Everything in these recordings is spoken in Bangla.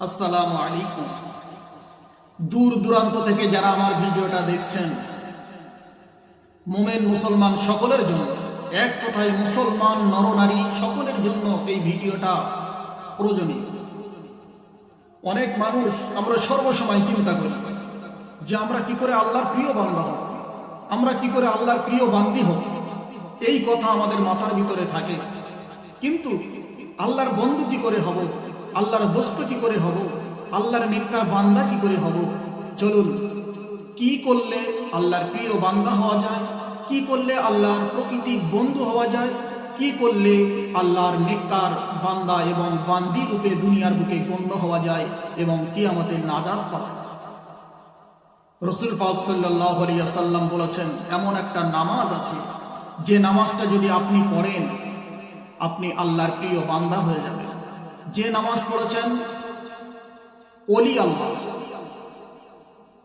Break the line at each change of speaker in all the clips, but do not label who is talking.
আসসালামু আলাইকুম। দূর দূরান্ত থেকে যারা আমার ভিডিওটা দেখছেন, মোমেন মুসলমান সকলের জন্য, এক কথায় মুসলমান নরনারী সকলের জন্য এই ভিডিওটা প্রয়োজনীয়। অনেক মানুষ আমরা সর্বসময় চিন্তা করি যে আমরা কি করে আল্লাহর প্রিয় বান্দা হব, আমরা কি করে আল্লাহর প্রিয় বান্দি হব। এই কথা আমাদের মাথার ভিতরে থাকে। কিন্তু আল্লাহর বন্ধু কি করে হব আল্লাহর দোস্ত কি করে হব? আল্লাহর নিকার বান্দা কি করে হব? চলুন, কি করলে আল্লাহর প্রিয় বান্দা হওয়া যায়? কি করলে আল্লাহর প্রকৃতিক বন্ধু হওয়া যায়? কি করলে আল্লাহর নেককার বান্দা এবং বান্দি রূপে দুনিয়ার বুকে গণ্য হওয়া যায় এবং কি আমাদের নাজাদ যায়। রসুল পাক সাল্লাহ বলেছেন, এমন একটা নামাজ আছে, যে নামাজটা যদি আপনি পড়েন, আপনি আল্লাহর প্রিয় বান্দা হয়ে যাবেন। যে নামাজ পড়েছেন অলি আল্লাহ।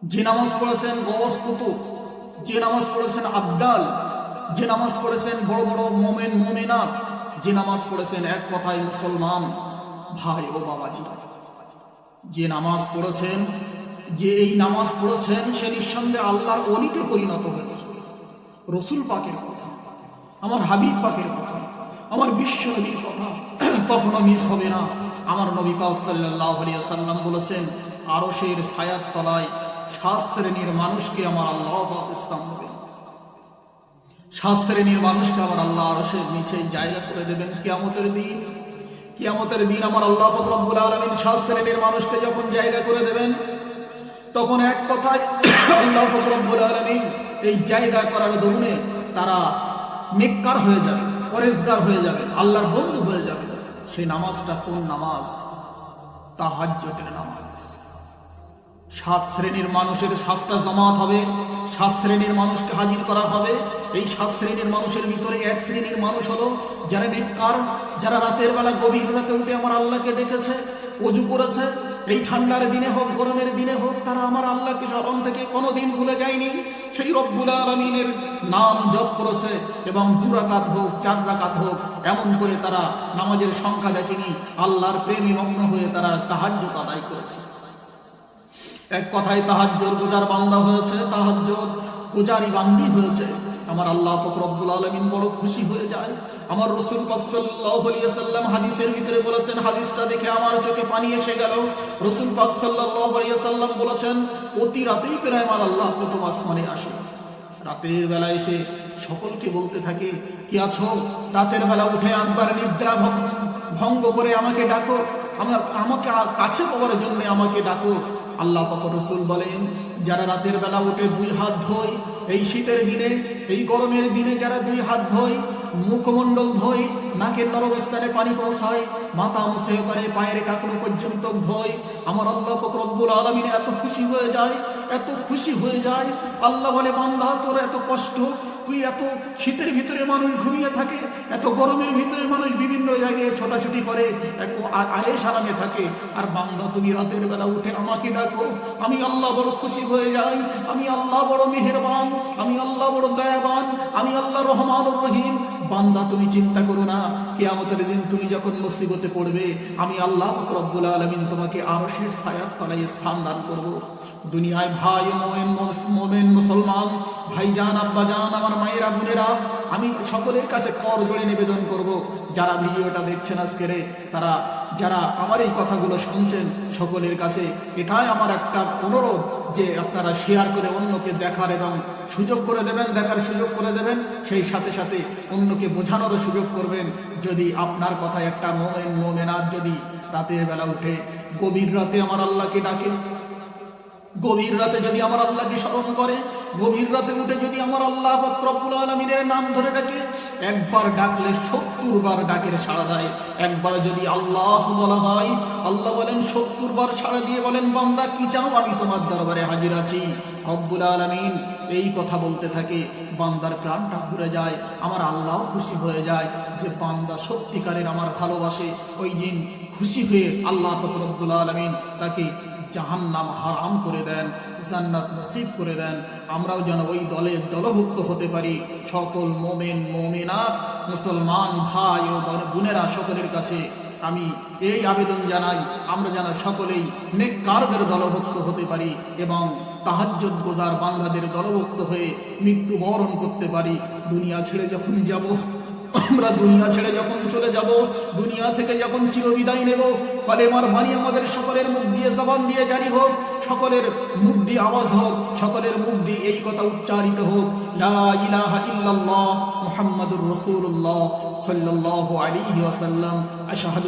যে নামাজ পড়েছেন গস কুতুব। যে নামাজ পড়েছেন আবদাল। যে নামাজ পড়েছেন বড় বড় মোমেন, মোমেনাত। যে নামাজ পড়েছেন এক কথায় মুসলমান ভাই ও বাবাজি। যে নামাজ পড়েছেন, যে এই নামাজ পড়েছেন, সে নিঃসন্দেহে আল্লাহর অলিতে পরিণত হয়েছে। রসুল পাকের কথা, আমার হাবিব পাকের কথা। আমার বিশ্ব নবীর কথা। কখনো মিস হবে না। আমার নবী পাক সাল্লাহ সাল্লাম বলেছেন, আরশের ছায়ার তলায় সাত শ্রেণির মানুষকে আমার আল্লাহ পাক ইসলাম হবে সাত শ্রেণির মানুষকে আমার আল্লাহ আরশের নিচে জায়গা করে দেবেন কিয়ামতের দিন। কিয়ামতের দিন আমার আল্লাহ পাক রব্বুল আলামিন সাত শ্রেণির মানুষকে যখন জায়গা করে দেবেন, তখন এক কথায় আল্লাহ পাক রব্বুল আলামিন এই জায়গা করার দরুনে তারা নেককার হয়ে যাবে। পরেজগার হয়ে যাবে আল্লাহর বন্ধু হয়ে যাবে। সেই নামাজটা কোন নামাজ? তাহাজ্জুদের নামাজ। সাত শ্রেণির মানুষের সাতটা জমাত হবে, সাত শ্রেণির মানুষকে হাজির করা হবে। এই সাত শ্রেণির মানুষের ভিতরে এক শ্রেণির মানুষ হলো যারা নেককার, যারা রাতের বেলা গভীর রাতে উঠে আমার আল্লাহকে ডেকেছে, অজু করেছে। এই ঠান্ডার দিনে হোক, গরমের দিনে হোক, তারা আমার আল্লাহকে স্মরণ থেকে কোনোদিন ভুলে যায়নি। সেই রব্বুল আলমিনের নাম জপ করেছে এবং দুরাকাত হোক, চার রাকাত হোক, এমন করে তারা নামাজের সংখ্যা দেখেনি। আল্লাহর প্রেমী মগ্ন হয়ে তারা তাহাজ্জুদ আদায় করেছে। এক কথায় তাহাজ্জুদ পূজার বান্দা হয়েছে, তাহাজ্জুদ পূজারি বান্দি হয়েছে। আমার আল্লাহ পাক রব্বুল আলামিন বড় খুশি হয়ে যায়। আমার রাসূল পাক সাল্লাল্লাহু হাদিসের ভিতরে বলেছেন, হাদিসটা দেখে আমার চোখে পানি এসে গেল। রাসূল পাক সাল্লাল্লাহু আলাইহি বলেছেন অতি রাতেই প্রায় আমার আল্লাহ প্রথম আসমানে আসে। রাতের বেলা এসে সকলকে বলতে থাকে, কি আছো? রাতের বেলা উঠে একবার নিদ্রা ভঙ্গ ভঙ্গ করে আমাকে ডাকো। আমার আমাকে কাছে পাওয়ার জন্য আমাকে ডাকো। আল্লাহ রসুল বলেন, যারা রাতের বেলা উঠে দুই হাত ধোয়, এই শীতের দিনে, এই গরমের দিনে যারা দুই হাত ধোয়, মুখমণ্ডল ধোয়, নাকের নরম স্থানে পানি পৌঁছায়, মাথা মুছে করে পায়ের কাকড়ো পর্যন্ত ধোয়, আমার আল্লাহ পাক রব্বুল আলমিন এত খুশি হয়ে যায়, এত খুশি হয়ে যায়। আল্লাহ বলে, বান্দা, তোর এত কষ্ট তুই এত শীতের ভিতরে মানুষ ঘুমিয়ে থাকে? এত গরমের ভিতরে মানুষ বিভিন্ন জায়গায় ছোটাছুটি করে এক আয়েস আরামে থাকে। আর বান্দা, তুমি রাতের বেলা উঠে আমাকে ডাকো, আমি আল্লাহ বড় খুশি হয়ে যাই, আমি আল্লাহ বড় মেহেরবান, আমি আল্লাহ বড় দয়াবান, আমি আল্লাহ রহমান রহিম। বান্দা, তুমি চিন্তা করো না। কেয়ামতের দিন তুমি যখন মুসিবতে পড়বে, আমি আল্লাহ রব্বুল আলমিন তোমাকে আরশের ছায়ার তলায় স্থান দান করব। দুনিয়ায় ভাই, মোমেন মুসলমান, ভাইজান, আব্বাজান, আমার মায়েরা, বোনেরা, আমি সকলের কাছে কর জোড়ে নিবেদন করব। যারা ভিডিওটা দেখছেন আজকের তারা, যারা আমার এই কথাগুলো শুনছেন, সকলের কাছে এটাই আমার একটা অনুরোধ। যে আপনারা শেয়ার করে অন্যকে দেখার এবং সুযোগ করে দেবেন, দেখার সুযোগ করে দেবেন, সেই সাথে সাথে অন্যকে বোঝানোরও সুযোগ করবেন। যদি আপনার কথা একটা মোমেন মোমেনার যদি রাতের বেলা উঠে, গভীর রাতে আমার আল্লাহকে ডাকে গভীর রাতে যদি আমার আল্লাহকে স্মরণ করে, গভীর রাতে উঠে যদি আমার আল্লাহ আলমিনের নাম ধরে ডাকে, একবার ডাকলে সত্তর বার ডাকের সাড়া দেয় একবার যদি আল্লাহ বলা হয়, আল্লাহ বলেন, সত্তর বার সাড়া দিয়ে বলেন, বান্দা, কি চাও? আমি তোমার দরবারে হাজির আছি। রব্বুল আলমিন এই কথা বলতে থাকে। বান্দার প্রাণটা ঘুরে যায়, আমার আল্লাহ খুশি হয়ে যায় যে বান্দা সত্যিকারের আমার ভালোবাসে। ওই দিন খুশি হয়ে আল্লাহ পাক রব্বুল আলমিন তাকে জাহান্নাম হারাম করে দেন, জান্নাত নসিব করে দেন। আমরাও যেন ওই দলে দলভুক্ত হতে পারি। সকল মোমেন, মোমেনাত, মুসলমান ভাই ও বোনেরা সকলের কাছে আমি এই আবেদন জানাই, আমরা যেন সকলেই নেককারদের দলভুক্ত হতে পারি এবং তাহাজ্জুদ গোজার বাংলাদের দলভুক্ত হয়ে মৃত্যুবরণ করতে পারি। দুনিয়া ছেড়ে যখন যাব আমরা দুনিয়া ছেড়ে যখন চলে যাব, দুনিয়া থেকে যখন চিরবিদায় নেব, কলেমার বাণী আমাদের সকলের মুখ দিয়ে জবান দিয়ে জারি হোক, সকলের মুখ দিয়ে আওয়াজ হোক, সকলের মুখ দিয়ে এই কথা উচ্চারিত হোক। লা ইলাহা ইল্লাল্লাহ মুহাম্মাদুর রাসূলুল্লাহ সাল্লাল্লাহু আলাইহি ওয়াসাল্লাম। আশহাদু